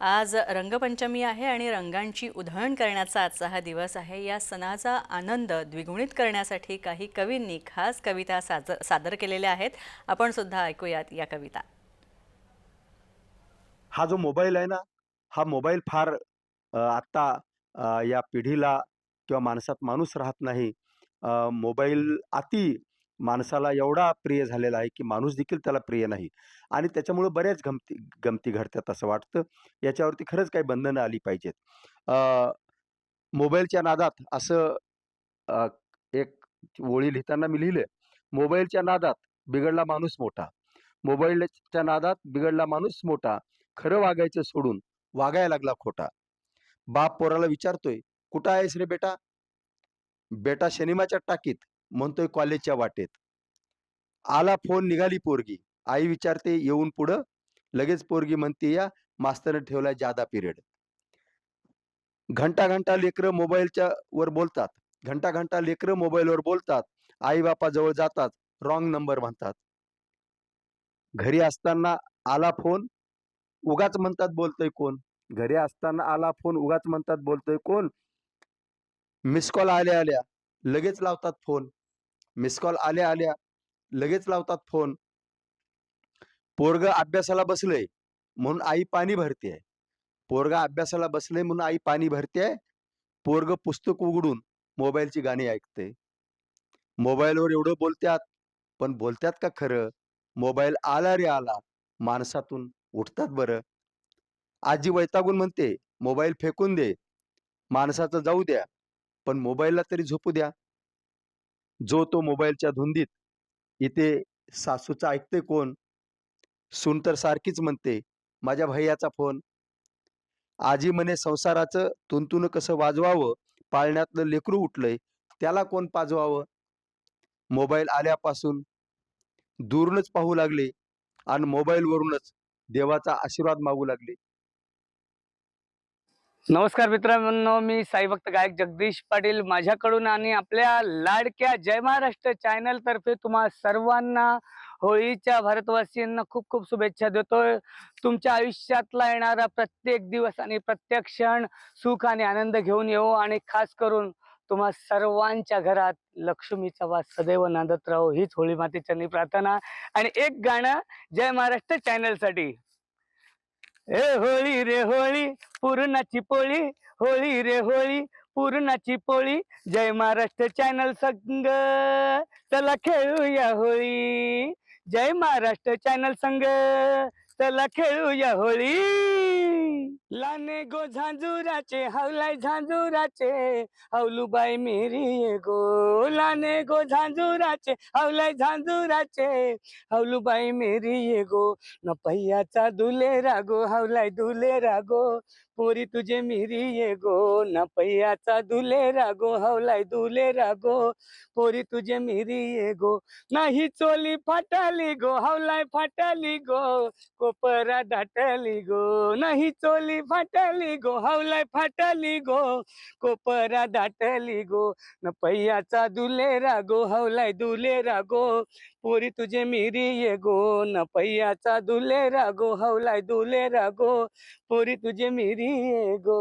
आज रंगपंचमी आहे आणि रंगांची उधळण करण्याचा आजचा हा दिवस आहे. या सणाचा आनंद द्विगुणित करण्यासाठी काही कवींनी खास कविता साज सादर केलेल्या आहेत. आपण सुद्धा ऐकूयात या कविता. हा जो मोबाईल आहे ना हा मोबाईल फार आत्ता या पिढीला किंवा माणसात माणूस राहत नाही. मोबाईल अति माणसाला एवढा प्रिय झालेला आहे की माणूस देखील त्याला प्रिय नाही. आणि त्याच्यामुळं बऱ्याच गमती गमती घडतात असं वाटतं. याच्यावरती खरंच काही बंधनं आली पाहिजेत. मोबाईलच्या नादात असं एक ओळी लिहिताना मी लिहिले मोबाईलच्या नादात बिघडला माणूस मोठा. मोबाईलच्या नादात बिघडला माणूस मोठा. खरं वागायचं सोडून वागायला लागला खोटा. बाप पोराला विचारतोय कुठं आहेस रे बेटा? बेटा शनिमाच्या टाकीत. म्हणतोय कॉलेजच्या वाटेत. आला फोन निघाली पोरगी. आई विचारते येऊन पुढं? लगेच पोरगी म्हणते या मास्तरने ठेवलाय जादा पिरियड. घंटा घंटा लेकरं मोबाईलच्या वर बोलतात. घंटा घंटा लेकरं मोबाईलवर बोलतात. आई बापा जवळ जातात. रॉंग नंबर म्हणतात. घरी असताना आला फोन उगाच म्हणतात बोलतोय कोण? घरी असताना आला फोन उगाच म्हणतात बोलतोय कोण? मिस कॉल आल्या आल्या लगेच लावतात फोन. मिस कॉल आल्या आल्या लगेच लावतात फोन. पोरग अभ्यासाला बसलंय म्हणून आई पाणी भरते पोरगा अभ्यासाला बसलंय म्हणून आई पाणी भरते पोरग पुस्तक उघडून मोबाईलची गाणी ऐकते. मोबाईलवर एवढं बोलत्यात पण बोलत्यात का खरं? मोबाईल आला रे आला. माणसातून उठतात बरं. आजी वैतागून म्हणते मोबाईल फेकून दे. माणसाचं जाऊ द्या. पण मोबाईलला तरी झोपू द्या. जो तो मोबाईलच्या धुंदीत इथे सासूचं ऐकते कोण? सून तर सारखीच म्हणते माझ्या भैयाचा फोन. आजी म्हणे संसाराचं तुंतून कसं वाजवावं? पाळण्यातलं लेकरू उठलंय त्याला कोण पाजवावं? मोबाईल आल्यापासून दूरनच पाहू लागले आणि मोबाईलवरूनच देवाचा आशीर्वाद मागू लागले. नमस्कार मित्रांनो मी साईभक्त गायक जगदीश पाटील. माझ्याकडून आणि आपल्या लाडक्या जय महाराष्ट्र चॅनल तर्फे तुम्हा सर्वांना होळीच्या भारतवासियांना खूप खूप शुभेच्छा देतोय तुमच्या आयुष्यातला येणारा प्रत्येक दिवस आणि प्रत्येक क्षण सुख आणि आनंद घेऊन येऊ आणि खास करून तुम्हा सर्वांच्या घरात लक्ष्मीचा वास सदैव नांदत राहो. हीच होळी मातेच्या प्रार्थना आणि एक गाणं जय महाराष्ट्र चॅनलसाठी ए होळी रे होळी पूर्णाची पोळी होळी रे होळी पूर्णाची पोळी. जय महाराष्ट्र चॅनल संग चला खेळूया होळी. जय महाराष्ट्र चॅनल संग चला खेळूया होळी. लाने गो झांजुराचे हवलाय झांजुराचे हवलूबाई मेरी ये गो. लाने गो झांजुराचे हवलाय झांजुराचे हवलूबाई मेरी ये गो. न पहियाचा दुले रागो हवलाय दुले रागो पोरी तुझे मिरी ये गो. न पहियाचा दुले रागो हवलाय दुले रागो पोरी तुझे मिरी ये गो. नाही चोली फाटाली गो हवलाय फाटाली गो. कोपरा दाटली गो. नाही चोली फाटाली गो हवलाय फाटाली गो कोपरा दाटली गो न पहियाचा दुले रागो हवलाय दुले रागो पोरी तुझे मिरी ये गो न पहियाचा दुले रागो हवलाय दुले रागो पोरी तुझे मिरी ये गो.